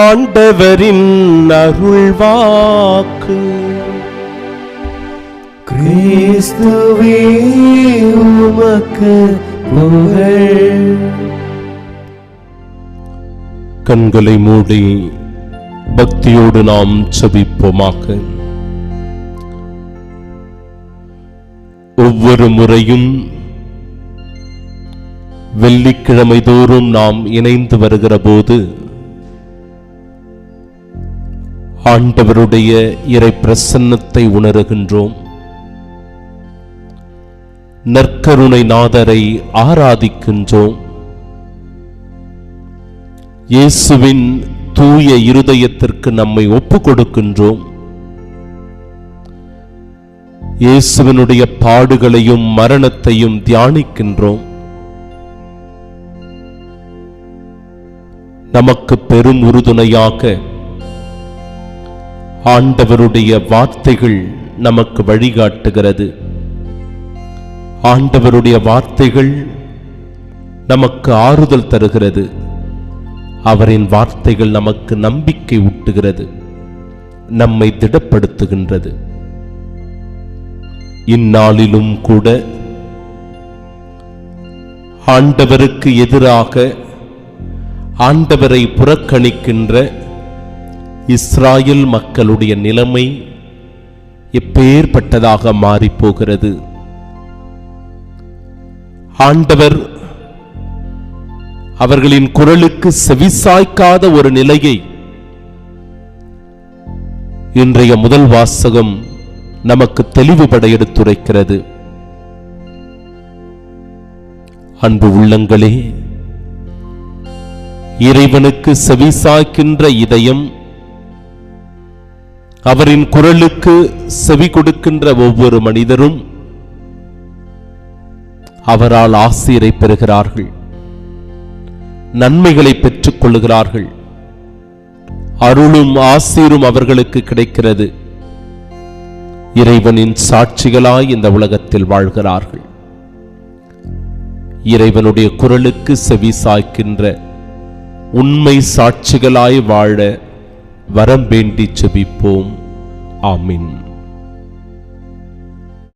ஆண்டவரின் அருள்வாக்கு. கிறிஸ்துவே உமக்கு கண்களை மூடி பக்தியோடு நாம் செபிப்போமாக. ஒவ்வொரு முறையும் வெள்ளிக்கிழமை தோறும் நாம் இணைந்து வருகிற போது ஆண்டவருடைய இறை பிரசன்னத்தை உணருகின்றோம். நற்கருணை நாதரை ஆராதிக்கின்றோம். இயேசுவின் தூய இருதயத்திற்கு நம்மை ஒப்பு கொடுக்கின்றோம் இயேசுவினுடைய பாடுகளையும் மரணத்தையும் தியானிக்கின்றோம். நமக்கு பெரும் உறுதுணையாக ஆண்டவருடைய வார்த்தைகள் நமக்கு வழிகாட்டுகிறது. ஆண்டவருடைய வார்த்தைகள் நமக்கு ஆறுதல் தருகிறது. அவரின் வார்த்தைகள் நமக்கு நம்பிக்கை ஊட்டுகிறது. நம்மை திடப்படுத்துகின்றது. இந்நாளிலும் கூட ஆண்டவருக்கு எதிராக ஆண்டவரை புறக்கணிக்கின்ற இஸ்ராயல் மக்களுடைய நிலைமை எப்பேற்பட்டதாக மாறிப்போகிறது. ஆண்டவர் அவர்களின் குரலுக்கு செவிசாய்க்காத ஒரு நிலையை இன்றைய முதல் வாசகம் நமக்கு தெளிவுபட எடுத்துரைக்கிறது. அன்பு உள்ளங்களே இறைவனுக்கு செவிசாய்க்கின்ற இதயம் அவரின் குரலுக்கு செவி கொடுக்கின்ற ஒவ்வொரு மனிதரும் அவரால் ஆசிரியரை பெறுகிறார்கள் நன்மைகளை பெற்றுக் கொள்ளுகிறார்கள் அருளும் ஆசீரும் அவர்களுக்கு கிடைக்கிறது. இறைவனின் சாட்சிகளாய் இந்த உலகத்தில் வாழ்கிறார்கள். இறைவனுடைய குரலுக்கு செவி சாய்க்கின்ற உண்மை சாட்சிகளாய் வாழ வரம் வேண்டி செபிப்போம். ஆமின்.